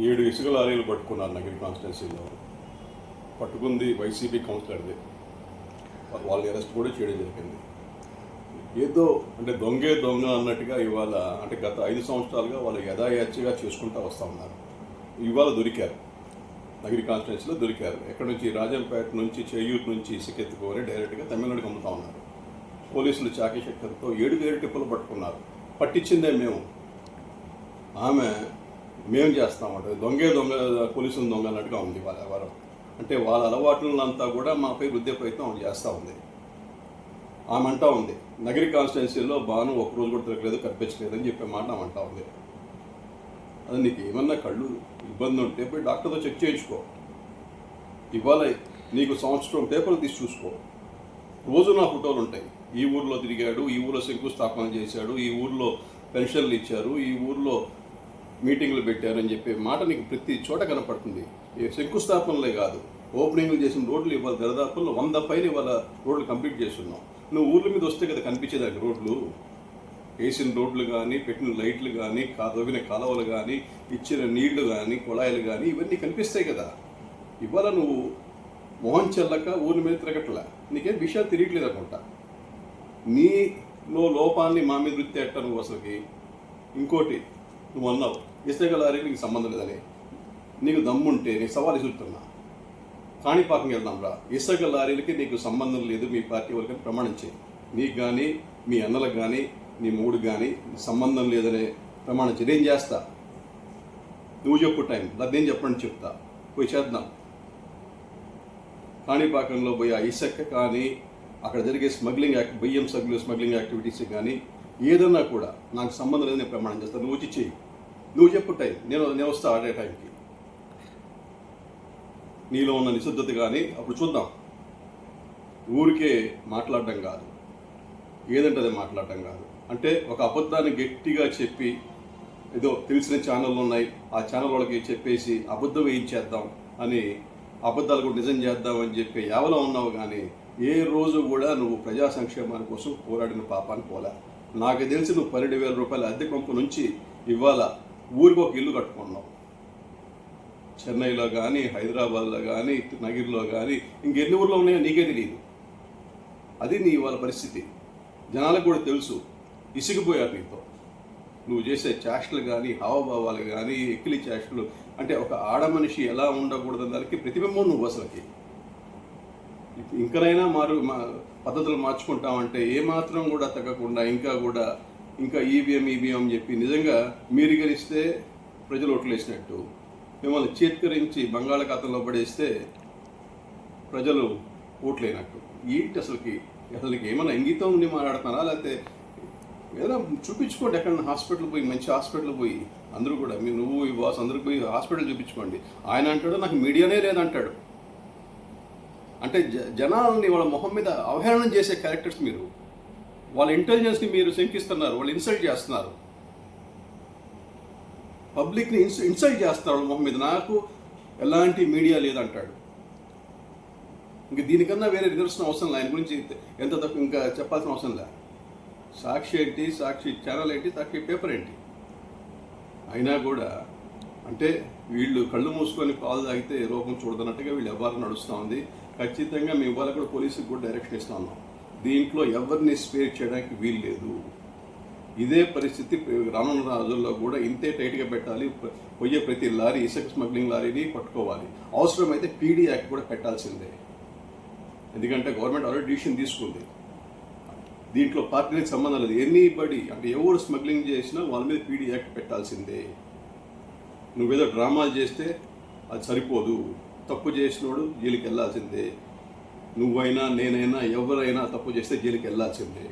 ఏడు ఇసుక లారీలు పట్టుకున్నారు నగిరి కాన్స్టిట్యున్సీలో. పట్టుకుంది వైసీపీ కౌన్సిలర్ది. వాళ్ళని అరెస్ట్ కూడా చేయడం జరిగింది. ఏదో అంటే దొంగే దొంగ అన్నట్టుగా ఇవాళ అంటే గత ఐదు సంవత్సరాలుగా వాళ్ళు యథాయాచిగా చేసుకుంటూ వస్తూ ఉన్నారు. ఇవాళ దొరికారు. నగిరి కాన్స్టిట్యున్సీలో దొరికారు. ఎక్కడి నుంచి? రాజంపేట నుంచి చేయూరు నుంచి ఇసుకెత్తుకొని డైరెక్ట్గా తమిళనాడుకి అమ్ముతా ఉన్నారు. పోలీసులు చాకీ చక్కర్తో ఏడు ఏడు టిప్పులు పట్టుకున్నారు. పట్టించిందే మేము. ఆమె మేము చేస్తామంట. దొంగే దొంగ పోలీసులు దొంగ అన్నట్టుగా ఉంది వాళ్ళ ఎవరు అంటే వాళ్ళ అలవాట్లంతా కూడా మాపై రుద్దే ప్రయత్నం చేస్తూ ఉంది. ఆమె అంటా ఉంది నగరి కాన్స్టిట్యున్సీలో బాను ఒక రోజు కూడా తిరగలేదు కనిపించలేదు అని చెప్పే మాట ఆమె అంటా ఉంది. అది నీకు ఏమన్నా కళ్ళు ఇబ్బంది ఉంటే పోయి డాక్టర్తో చెక్ చేయించుకో. ఇవాళ నీకు సంవత్సరం పేపర్లు తీసి చూసుకో. రోజు నా ఫోటోలు ఉంటాయి ఈ ఊర్లో తిరిగాడు ఈ ఊర్లో శంకుస్థాపన చేశాడు ఈ ఊర్లో పెన్షన్లు ఇచ్చారు ఈ ఊర్లో మీటింగ్లు పెట్టారని చెప్పే మాట నీకు ప్రతి చోట కనపడుతుంది. ఈ శంకుస్థాపనలే కాదు. ఓపెనింగ్లు చేసిన రోడ్లు ఇవాళ దరిదాపుల్లో వంద పైన ఇవాళ రోడ్లు కంప్లీట్ చేస్తున్నాం. నువ్వు ఊర్ల మీద వస్తే కదా కనిపించేదానికి రోడ్లు? వేసిన రోడ్లు కానీ పెట్టిన లైట్లు కానీ తవ్విన కాలువలు కానీ ఇచ్చిన నీళ్ళు కానీ కుళాయిలు కానీ ఇవన్నీ కనిపిస్తాయి కదా. ఇవాళ నువ్వు మొహం చెల్లక ఊరి మీద తిరగట్లా? నీకేం విషయాలు తిరగట్లేదు అనుకుంటా. నీలో లోపాన్ని మా మీద వృత్తి ఎట్ట నువ్వు అసలుకి. ఇంకోటి నువ్వు అన్నావు ఇసుక నీకు సంబంధం లేదని. నీకు దమ్ముంటే నీకు సవాల్ ఇసురుతున్నా కాణిపాకం వెళ్దాం రా. ఇసుక లారీలకి నీకు సంబంధం లేదు మీ పార్టీ వాళ్ళకి ప్రమాణం చేయి. నీకు కానీ మీ అన్నలకు కానీ నీ మూడు కానీ సంబంధం లేదనే ప్రమాణం చేయి. నేను చేస్తా. నువ్వు చెప్పు టైం. లేదా నేను చెప్పండి చెప్తా. పోయి చేద్దాం. కాణిపాకంలో పోయి ఆ ఇసుక కానీ అక్కడ జరిగే స్మగ్లింగ్ యాక్ట్ బియ్యం సగ్గులు స్మగ్లింగ్ యాక్టివిటీస్ కానీ ఏదన్నా కూడా నాకు సంబంధం లేదని ప్రమాణం చేస్తాను నువ్వు వచ్చి చెయ్యి. నువ్వు చెప్పు టైం. నేను నేను వస్తా ఆడే టైంకి. నీలో ఉన్న నిశుద్ధత కానీ అప్పుడు చూద్దాం. ఊరికే మాట్లాడడం కాదు. ఏదంటే అది మాట్లాడడం కాదు. అంటే ఒక అబద్ధాన్ని గట్టిగా చెప్పి ఏదో తెలిసిన ఛానళ్ళు ఉన్నాయి. ఆ ఛానల్ వాళ్ళకి చెప్పేసి అబద్ధం వేయించేద్దాం అని అబద్ధాలు కూడా నిజం చేద్దాం అని చెప్పి ఎవలో ఉన్నావు కానీ ఏ రోజు కూడా నువ్వు ప్రజా సంక్షేమాని కోసం పోరాడిన పాపాన్ని పోలే. నాకు తెలిసి నువ్వు పన్నెండు వేల రూపాయల అద్దె కొంపు నుంచి ఇవాళ ఊరికి ఒక ఇల్లు కట్టుకున్నాం. చెన్నైలో కానీ హైదరాబాద్లో కానీ నగిరిలో కానీ ఇంకెన్ని ఊర్లో ఉన్నాయో నీకే తెలియదు అది నీ ఇవాళ పరిస్థితి. జనాలకు కూడా తెలుసు. ఇసిగిపోయారు నీతో. నువ్వు చేసే చేష్టలు కానీ హావభావాలు కానీ ఎక్కిలి చేష్టలు అంటే ఒక ఆడ మనిషి ఎలా ఉండకూడదు దానికి ప్రతిబింబం నువ్వు అసలుకి. ఇంకనైనా మారు మా పద్ధతులు మార్చుకుంటామంటే ఏమాత్రం కూడా తగ్గకుండా ఇంకా కూడా ఇంకా ఈవీఎం ఈవీఎం అని చెప్పి నిజంగా మీరు గెలిస్తే ప్రజలు ఓట్లేసినట్టు. మిమ్మల్ని చేత్కరించి బంగాళాఖాతంలో పడేస్తే ప్రజలు ఓట్లేనట్టు. ఏంటి అసలుకి? అసలుకి ఏమైనా ఇంగితం ఉండి మాట్లాడుతున్నారా? లేకపోతే ఏదైనా చూపించుకోండి ఎక్కడ హాస్పిటల్ పోయి మంచి హాస్పిటల్ పోయి. అందరూ కూడా మీ నువ్వు ఈ బాస్ అందరూ పోయి హాస్పిటల్ చూపించుకోండి. ఆయన అంటాడు నాకు మీడియానే లేదంటాడు. అంటే జ జనాలని వాళ్ళ మొహం మీద అవహేళన చేసే క్యారెక్టర్స్ మీరు. వాళ్ళ ఇంటెలిజెన్స్ని మీరు శంకిస్తున్నారు వాళ్ళు ఇన్సల్ట్ చేస్తున్నారు. పబ్లిక్ని ఇన్స్ ఇన్సల్ట్ చేస్తాడు మొహం మీద. నాకు ఎలాంటి మీడియా లేదంటాడు. ఇంక దీనికన్నా వేరే నిదర్శనం అవసరం లేదు. ఆయన గురించి ఎంత తప్ప ఇంకా చెప్పాల్సిన అవసరం లే సాక్షి ఏంటి? సాక్షి ఛానల్ ఏంటి? సాక్షి పేపర్ ఏంటి? అయినా కూడా అంటే వీళ్ళు కళ్ళు మూసుకొని పాలు తాగితే రూపం చూడదన్నట్టుగా వీళ్ళు ఎవరు నడుస్తూ ఉంది? ఖచ్చితంగా మేము ఇవాళ కూడా పోలీసుకి కూడా డైరెక్షన్ ఇస్తా ఉన్నాం. దీంట్లో ఎవరిని స్పేర్ చేయడానికి వీలు లేదు ఇదే పరిస్థితి రానున్న రోజుల్లో కూడా ఇంతే టైట్గా పెట్టాలి పోయే ప్రతి లారీ ఇసుక స్మగ్లింగ్ లారీని పట్టుకోవాలి. అవసరమైతే పీడీ యాక్ట్ కూడా పెట్టాల్సిందే. ఎందుకంటే గవర్నమెంట్ ఆల్రెడీ డిసిషన్ తీసుకుంది. దీంట్లో పార్టీలకు సంబంధం లేదు. ఎనీబడి అంటే ఎవరు స్మగ్లింగ్ చేసినా వాళ్ళ మీద పీడీ యాక్ట్ పెట్టాల్సిందే. నువ్వేదో డ్రామాలు చేస్తే అది సరిపోదు. తప్పు చేసినోడు జైలుకి వెళ్ళాల్సిందే నువ్వైనా నేనైనా ఎవరైనా తప్పు చేస్తే జైలుకి వెళ్ళాల్సిందే